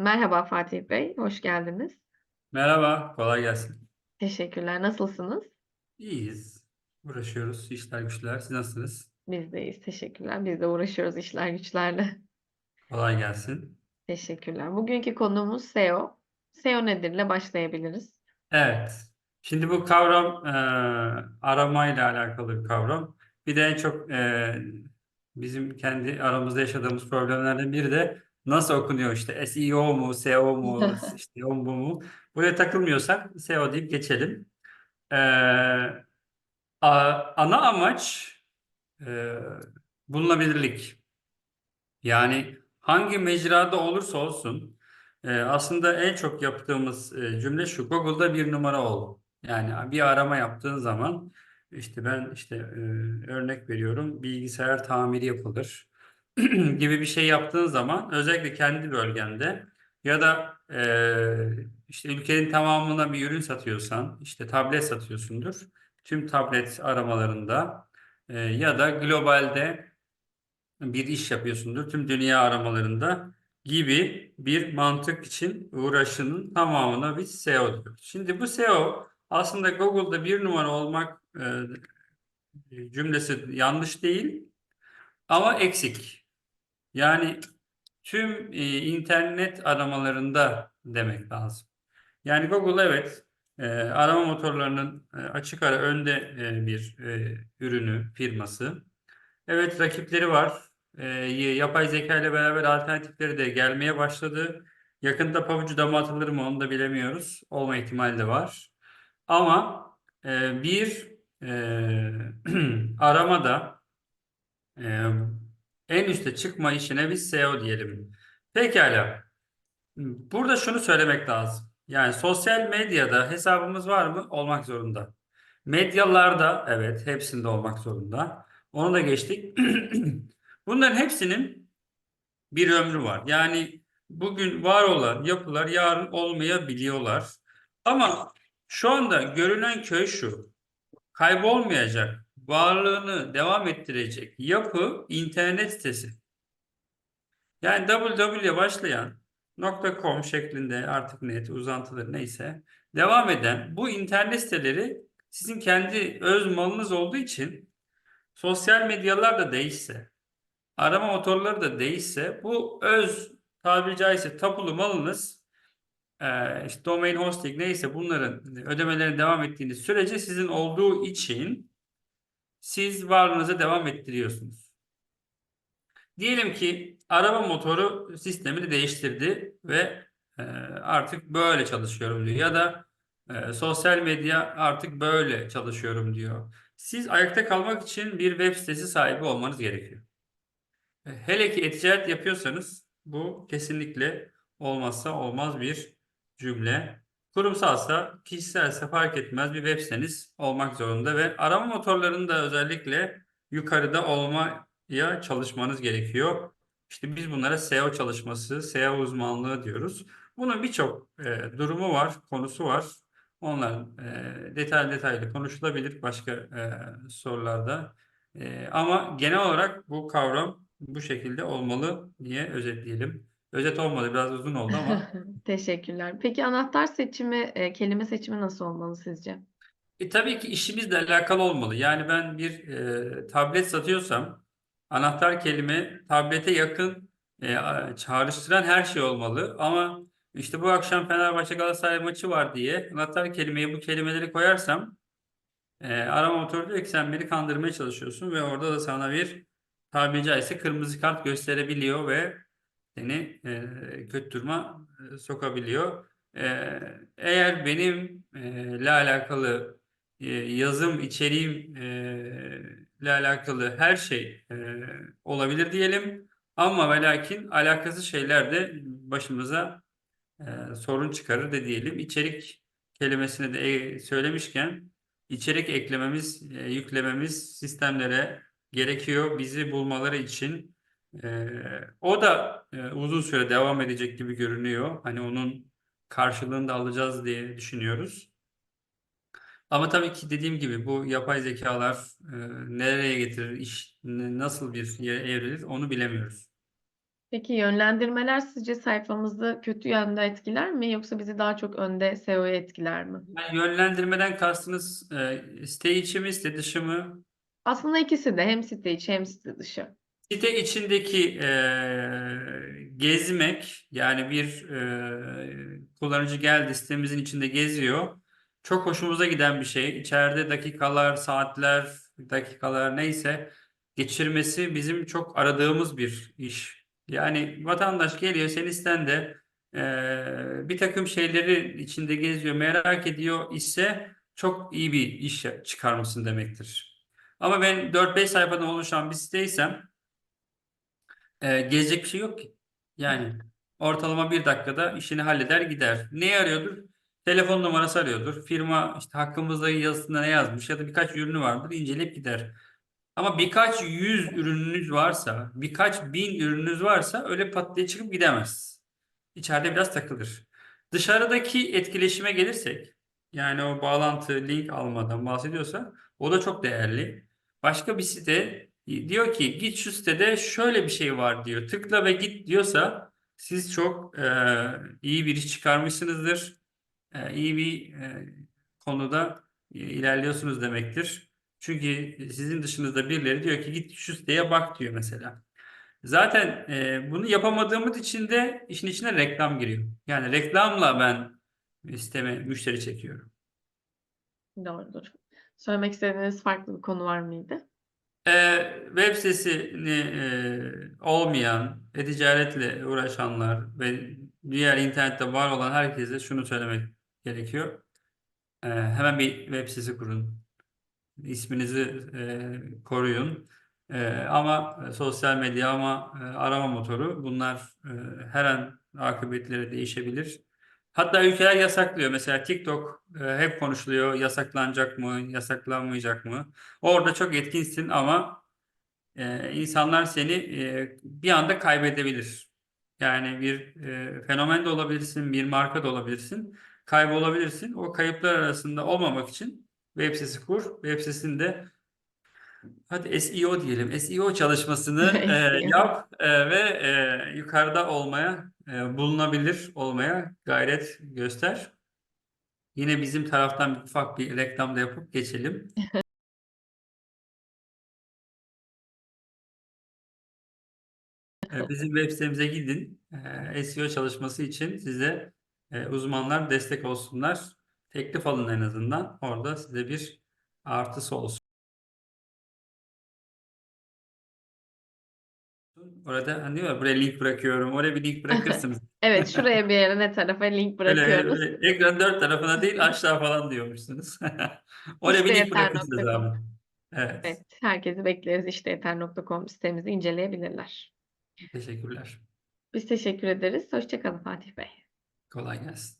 Merhaba Fatih Bey, hoş geldiniz. Merhaba, kolay gelsin. Teşekkürler. Nasılsınız? İyiyiz. Uğraşıyoruz, işler güçler. Siz nasılsınız? Biz de iyiyiz, teşekkürler. Biz de uğraşıyoruz işler güçlerle. Kolay gelsin. Teşekkürler. Bugünkü konumuz SEO. SEO nedirle başlayabiliriz. Evet. Şimdi bu kavram e, aramayla alakalı bir kavram. Bir de en çok e, bizim kendi aramızda yaşadığımız problemlerden biri de nasıl okunuyor işte SEO mu, SEO mu, işte o mu mu? Buraya takılmıyorsak SEO deyip geçelim. E, a- ana amaç e, bulunabilirlik. Yani hangi mecrada olursa olsun e, aslında en çok yaptığımız e, cümle şu Google'da bir numara ol. Yani bir arama yaptığın zaman işte ben işte e, örnek veriyorum bilgisayar tamiri yapılır gibi bir şey yaptığın zaman özellikle kendi bölgende ya da e, işte ülkenin tamamına bir ürün satıyorsan işte tablet satıyorsundur. Tüm tablet aramalarında e, ya da globalde bir iş yapıyorsundur tüm dünya aramalarında gibi bir mantık için uğraşının tamamına biz SEO diyoruz. Şimdi bu SEO aslında Google'da bir numara olmak e, cümlesi yanlış değil ama eksik. Yani tüm e, internet aramalarında demek lazım. Yani Google evet e, arama motorlarının e, açık ara önde e, bir e, ürünü, firması. Evet rakipleri var. E, yapay zeka ile beraber alternatifleri de gelmeye başladı. Yakında pabucu dama atılır mı onu da bilemiyoruz. Olma ihtimali de var. Ama e, bir e, aramada e, en üste çıkma işine biz SEO diyelim. Pekala. Burada şunu söylemek lazım. Yani sosyal medyada hesabımız var mı? Olmak zorunda. Medyalarda evet hepsinde olmak zorunda. Onu da geçtik. Bunların hepsinin bir ömrü var. Yani bugün var olan yapılar yarın olmayabiliyorlar. Ama şu anda görünen köy şu. Kaybolmayacak, varlığını devam ettirecek yapı internet sitesi. Yani www başlayan .com şeklinde artık net uzantıları neyse devam eden bu internet siteleri sizin kendi öz malınız olduğu için sosyal medyalar da değişse arama motorları da değişse bu öz tabiri caizse tapulu malınız e, işte domain hosting neyse bunların ödemelerine devam ettiğiniz sürece sizin olduğu için siz varlığınıza devam ettiriyorsunuz. Diyelim ki araba motoru sistemini değiştirdi ve e, artık böyle çalışıyorum diyor. Ya da e, sosyal medya artık böyle çalışıyorum diyor. Siz ayakta kalmak için bir web sitesi sahibi olmanız gerekiyor. E, hele ki e-ticaret yapıyorsanız bu kesinlikle olmazsa olmaz bir cümle. Kurumsalsa, kişiselse fark etmez bir web siteniz olmak zorunda ve arama motorlarında özellikle yukarıda olmaya çalışmanız gerekiyor. İşte biz bunlara SEO çalışması, SEO uzmanlığı diyoruz. Bunun birçok e, durumu var, konusu var. Onlar e, detaylı detaylı konuşulabilir başka e, sorularda. E, ama genel olarak bu kavram bu şekilde olmalı diye özetleyelim. Özet olmadı, biraz uzun oldu ama. Teşekkürler. Peki anahtar seçimi, e, kelime seçimi nasıl olmalı sizce? E, tabii ki işimizle alakalı olmalı. Yani ben bir e, tablet satıyorsam anahtar kelime tablete yakın e, çağrıştıran her şey olmalı. Ama işte bu akşam Fenerbahçe Galatasaray maçı var diye anahtar kelimeye bu kelimeleri koyarsam e, arama motoru diyor ki sen beni kandırmaya çalışıyorsun ve orada da sana bir tabiri caizse kırmızı kart gösterebiliyor ve seni e, kötü duruma e, sokabiliyor. E, eğer benim e, ile alakalı e, yazım içeriğim e, ile alakalı her şey e, olabilir diyelim. Ama ve lakin alakasız şeyler de başımıza e, sorun çıkarır da diyelim. İçerik kelimesini de e, söylemişken içerik eklememiz, e, yüklememiz sistemlere gerekiyor bizi bulmaları için. E, o da e, uzun süre devam edecek gibi görünüyor. Hani onun karşılığını da alacağız diye düşünüyoruz. Ama tabii ki dediğim gibi bu yapay zekalar e, nereye getirir, iş nasıl bir yere evrilir onu bilemiyoruz. Peki yönlendirmeler sizce sayfamızı kötü yönde etkiler mi yoksa bizi daha çok önde SEO'ya etkiler mi? Yani yönlendirmeden kastınız e, site içi mi, site dışı mı? Aslında ikisi de hem site içi hem site dışı. Site içindeki e, gezmek yani bir e, kullanıcı geldi sitemizin içinde geziyor. Çok hoşumuza giden bir şey. İçeride dakikalar, saatler, dakikalar neyse geçirmesi bizim çok aradığımız bir iş. Yani vatandaş geliyor senin sitende e, bir takım şeyleri içinde geziyor, merak ediyor ise çok iyi bir iş çıkarmışsın demektir. Ama ben 4-5 sayfadan oluşan bir siteysem e, gezecek bir şey yok ki. Yani ortalama bir dakikada işini halleder gider. Neyi arıyordur? Telefon numarası arıyordur. Firma işte hakkımızda yazısında ne yazmış ya da birkaç ürünü vardır inceleyip gider. Ama birkaç yüz ürününüz varsa, birkaç bin ürününüz varsa öyle pat diye çıkıp gidemez. İçeride biraz takılır. Dışarıdaki etkileşime gelirsek, yani o bağlantı, link almadan bahsediyorsa o da çok değerli. Başka bir site diyor ki git şu sitede şöyle bir şey var diyor. Tıkla ve git diyorsa siz çok e, iyi bir iş çıkarmışsınızdır. E, iyi bir e, konuda e, ilerliyorsunuz demektir. Çünkü sizin dışınızda birileri diyor ki git şu siteye bak diyor mesela. Zaten e, bunu yapamadığımız için de işin içine reklam giriyor. Yani reklamla ben siteme müşteri çekiyorum. Doğrudur. Söylemek istediğiniz farklı bir konu var mıydı? Ee, web sitesini e, olmayan, e-ticaretle uğraşanlar ve diğer internette var olan herkese şunu söylemek gerekiyor. Ee, hemen bir web sitesi kurun. İsminizi e, koruyun. E, ama sosyal medya ama e, arama motoru bunlar e, her an akıbetleri değişebilir. Hatta ülkeler yasaklıyor. Mesela TikTok e, hep konuşuluyor. Yasaklanacak mı, yasaklanmayacak mı? Orada çok etkinsin ama e, insanlar seni e, bir anda kaybedebilir. Yani bir e, fenomen de olabilirsin, bir marka da olabilirsin. Kaybolabilirsin. O kayıplar arasında olmamak için web sitesi kur. Web sitesinde hadi SEO diyelim. SEO çalışmasını e, SEO. yap e, ve e, yukarıda olmaya, e, bulunabilir olmaya gayret göster. Yine bizim taraftan bir ufak bir reklam da yapıp geçelim. E, Bizim web sitemize gidin. E, SEO çalışması için size e, uzmanlar destek olsunlar. Teklif alın en azından. Orada size bir artısı olsun. Orada hani diyor ya, buraya link bırakıyorum. Oraya bir link bırakırsınız. Evet, şuraya bir yere ne tarafa link Öyle, bırakıyoruz. ekran dört tarafına değil aşağı falan diyormuşsunuz. Oraya bir İşte link bırakırsınız yeter.com. abi. Evet. Evet, herkesi bekleriz. İşte yeter.com sitemizi inceleyebilirler. Teşekkürler. Biz teşekkür ederiz. Hoşça kalın Fatih Bey. Kolay gelsin.